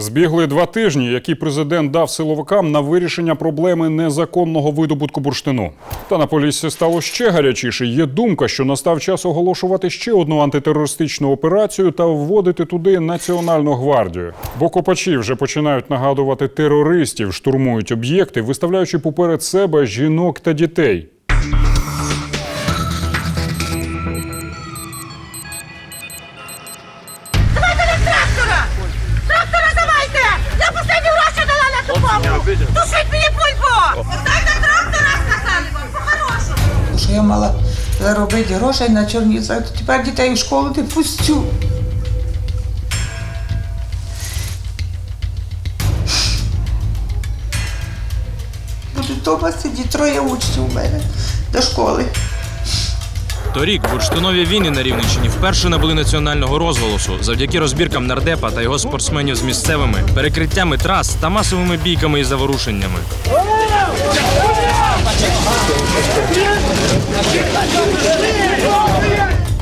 Збігли два тижні, які президент дав силовикам на вирішення проблеми незаконного видобутку бурштину. Та на поліссі стало ще гарячіше. Є думка, що настав час оголошувати ще одну антитерористичну операцію та вводити туди національну гвардію. Бо копачі вже починають нагадувати терористів, штурмують об'єкти, виставляючи поперед себе жінок та дітей. Гроші дала на ту помпу! Тушіть мені пульпу! Дайте трактора, сказали вам, по-хорошому! що я мала заробити грошей на чорницях, то тепер дітей в школу не пустю. Буду вдома сидіти, троє учнів у мене до школи. Торік бурштинові війни на Рівненщині вперше набули національного розголосу завдяки розбіркам нардепа та його спортсменів з місцевими перекриттями трас та масовими бійками і заворушеннями.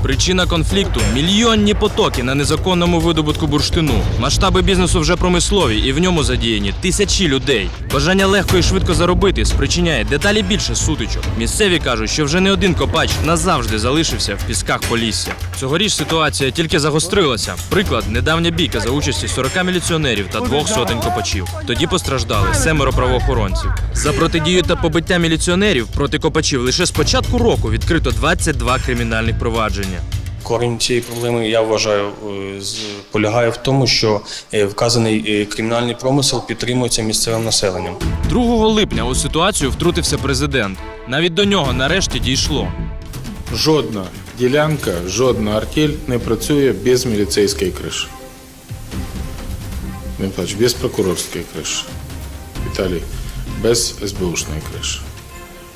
Причина конфлікту мільйонні потоки на незаконному видобутку бурштину. Масштаби бізнесу вже промислові, і в ньому задіяні тисячі людей. Бажання легко і швидко заробити спричиняє деталі більше сутичок. Місцеві кажуть, що вже не один копач назавжди залишився в пісках Полісся. Цьогоріч ситуація тільки загострилася. Приклад недавня бійка за участі 40 міліціонерів та двох сотень копачів. Тоді постраждали семеро правоохоронців. За протидію та побиття міліціонерів проти копачів лише з початку року відкрито 22 кримінальних провадження. Корінь цієї проблеми, я вважаю, е, полягає в тому, що е, вказаний е, кримінальний промисел підтримується місцевим населенням. 2 липня у ситуацію втрутився президент. Навіть до нього нарешті дійшло. Жодна ділянка, жодна артель не працює без міліцейської криші. Не плач, без прокурорської криші. Віталій, без СБУшної криші.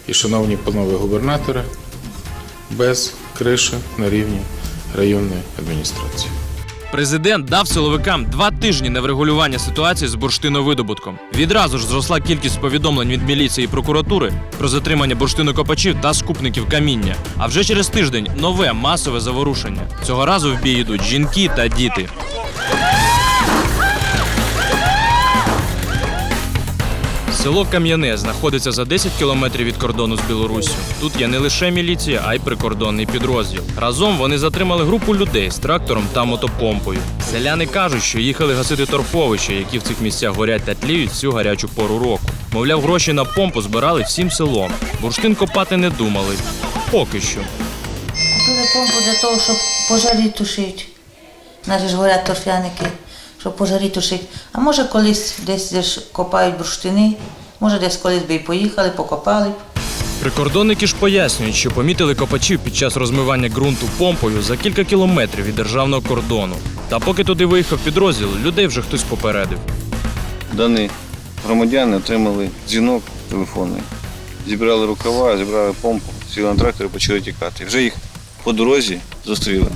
І, шановні панове губернатори, без криші на рівні районної адміністрації. Президент дав силовикам два тижні на врегулювання ситуації з бурштиновидобутком. Відразу ж зросла кількість повідомлень від міліції і прокуратури про затримання бурштинокопачів та скупників каміння. А вже через тиждень нове масове заворушення. Цього разу в бій йдуть жінки та діти. Село Кам'яне знаходиться за 10 кілометрів від кордону з Білоруссю. Тут є не лише міліція, а й прикордонний підрозділ. Разом вони затримали групу людей з трактором та мотопомпою. Селяни кажуть, що їхали гасити торфовища, які в цих місцях горять та тліють всю гарячу пору року. Мовляв, гроші на помпу збирали всім селом. Бурштин копати не думали. Поки що. Купили помпу для того, щоб пожарі тушити. Наші ж горять торфяники, щоб пожарі тушити. А може колись десь де копають бурштини, може десь колись би і поїхали, покопали б. Прикордонники ж пояснюють, що помітили копачів під час розмивання ґрунту помпою за кілька кілометрів від державного кордону. Та поки туди виїхав підрозділ, людей вже хтось попередив. Дані громадяни отримали дзвінок телефонний, зібрали рукава, зібрали помпу, сіли на трактор і почали тікати. Вже їх по дорозі зустріли.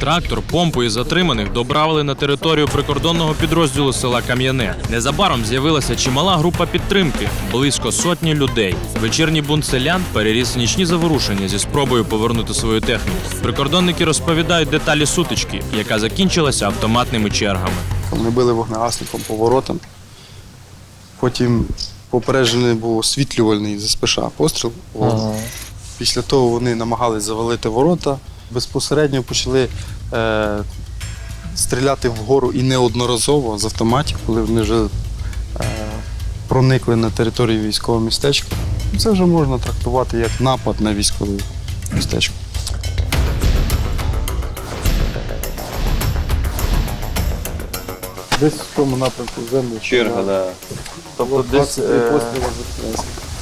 Трактор, помпу і затриманих доправили на територію прикордонного підрозділу села Кам'яне. Незабаром з'явилася чимала група підтримки близько сотні людей. Вечірній бунт селян переріс нічні заворушення зі спробою повернути свою техніку. Прикордонники розповідають деталі сутички, яка закінчилася автоматними чергами. Ми били вогнегасником по воротам. Потім попереджений був освітлювальний з СПШ постріл. О, Після того вони намагались завалити ворота. Безпосередньо почали е, стріляти вгору і неодноразово з автоматів, коли вони вже е, проникли на територію військового містечка. Це вже можна трактувати як напад на військове містечко. Десь в тому напрямку землі. Черга, да. Тобто десь е... постріли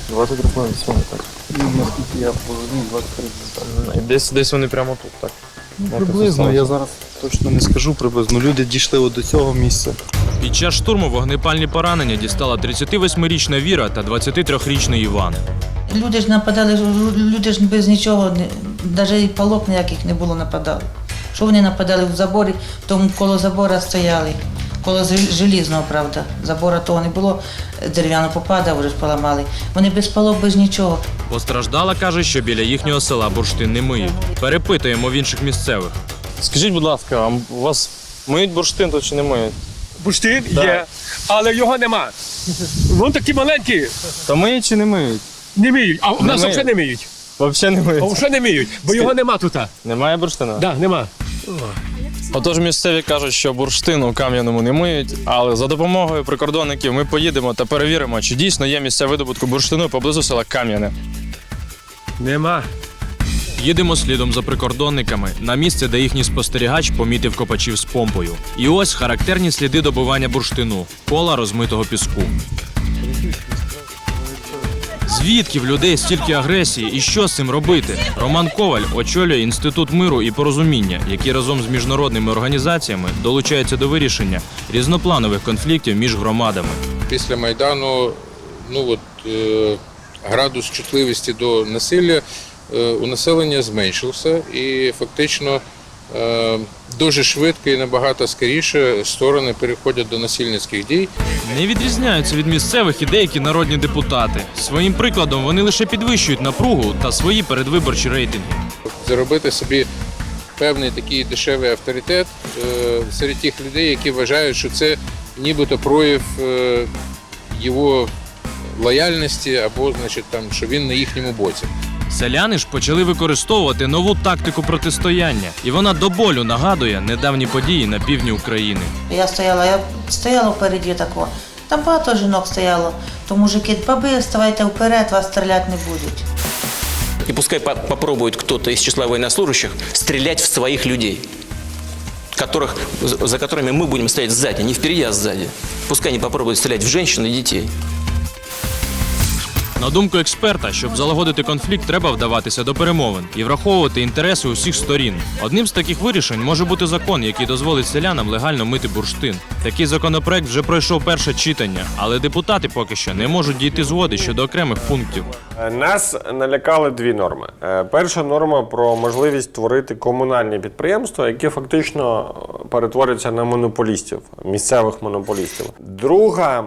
за 23 хвилини, так. І наскільки я розумію, 23 Десь, десь вони прямо тут, так. Ну, приблизно, я зараз точно не скажу приблизно. Люди дійшли от до цього місця. Під час штурму вогнепальні поранення дістала 38-річна Віра та 23-річний Іван. Люди ж нападали, люди ж без нічого, навіть і палок ніяких не було нападали. Що вони нападали в заборі, тому коло забора стояли. Коло желізного, правда. Забора того не було, дерев'яно попадав, вже ж поламали. Вони без палок, без нічого. Постраждала каже, що біля їхнього села бурштин не миють. Перепитуємо в інших місцевих. Скажіть, будь ласка, а у вас миють бурштин тут чи не миють? бурштин є, але його нема. Вон такі маленькі То миють чи не миють? не міють, а в нас миють. взагалі не міють. Взагалі не миють. А взагалі не міють, бо його нема тут. Немає бурштину? Да, нема. Отож, місцеві кажуть, що бурштин у кам'яному не миють, але за допомогою прикордонників ми поїдемо та перевіримо, чи дійсно є місця видобутку бурштину поблизу села Кам'яне. Нема. Їдемо слідом за прикордонниками на місце, де їхній спостерігач помітив копачів з помпою. І ось характерні сліди добування бурштину, кола розмитого піску. Звідки в людей стільки агресії і що з цим робити? Роман Коваль очолює інститут миру і порозуміння, який разом з міжнародними організаціями долучається до вирішення різнопланових конфліктів між громадами. Після Майдану ну, от, е, градус чутливості до насилля е, у населення зменшився і фактично дуже швидко і набагато скоріше сторони переходять до насильницьких дій. Не відрізняються від місцевих і деякі народні депутати. Своїм прикладом вони лише підвищують напругу та свої передвиборчі рейтинги. заробити собі певний такий дешевий авторитет е, серед тих людей, які вважають, що це нібито прояв е, його лояльності або, значить, там, що він на їхньому боці. Селяни ж почали використовувати нову тактику протистояння, і вона до болю нагадує недавні події на півдні України. Я стояла, я стояла впереді такого. Там багато жінок стояло, то мужики, баби, вставайте вперед, вас стріляти не будуть. И пускай по- попробует кто-то из числа военнослужащих стрелять в своих людей, которых, за за которыми мы будем стоять сзади, не впереди, а сзади. Пускай они попробуют стрелять в женщин и детей. На думку експерта, щоб залагодити конфлікт, треба вдаватися до перемовин і враховувати інтереси усіх сторін. Одним з таких вирішень може бути закон, який дозволить селянам легально мити бурштин. Такий законопроект вже пройшов перше читання, але депутати поки що не можуть дійти згоди щодо окремих пунктів. Нас налякали дві норми. Е, Перша норма про можливість створити комунальні підприємства, які фактично перетворяться на монополістів, місцевих монополістів. Друга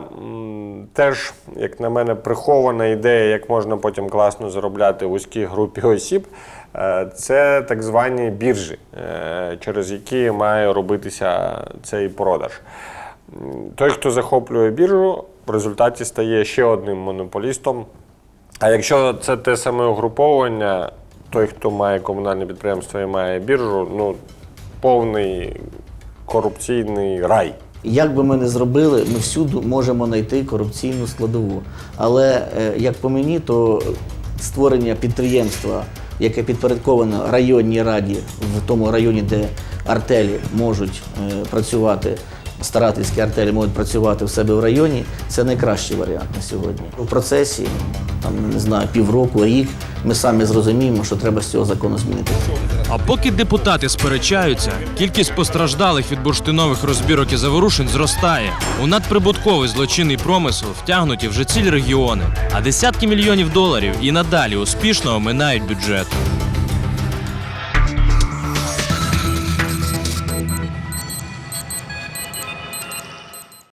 теж, як на мене, прихована ідея, як можна потім класно заробляти в вузькій групі осіб. е, Це так звані біржі, е, через які має робитися цей продаж. Той, хто захоплює біржу, в результаті стає ще одним монополістом а якщо це те саме угруповання, той, хто має комунальне підприємство і має біржу, ну повний корупційний рай. Як би ми не зробили, ми всюди можемо знайти корупційну складову. Але е, як по мені, то створення підприємства, яке підпорядковано районній раді в тому районі, де артелі можуть е, працювати, старательські артелі можуть працювати в себе в районі, це найкращий варіант на сьогодні. У процесі, там, не знаю, півроку, рік, ми самі зрозуміємо, що треба з цього закону змінити. А поки депутати сперечаються, кількість постраждалих від бурштинових розбірок і заворушень зростає. У надприбутковий злочинний промисел втягнуті вже цілі регіони, а десятки мільйонів доларів і надалі успішно оминають бюджет.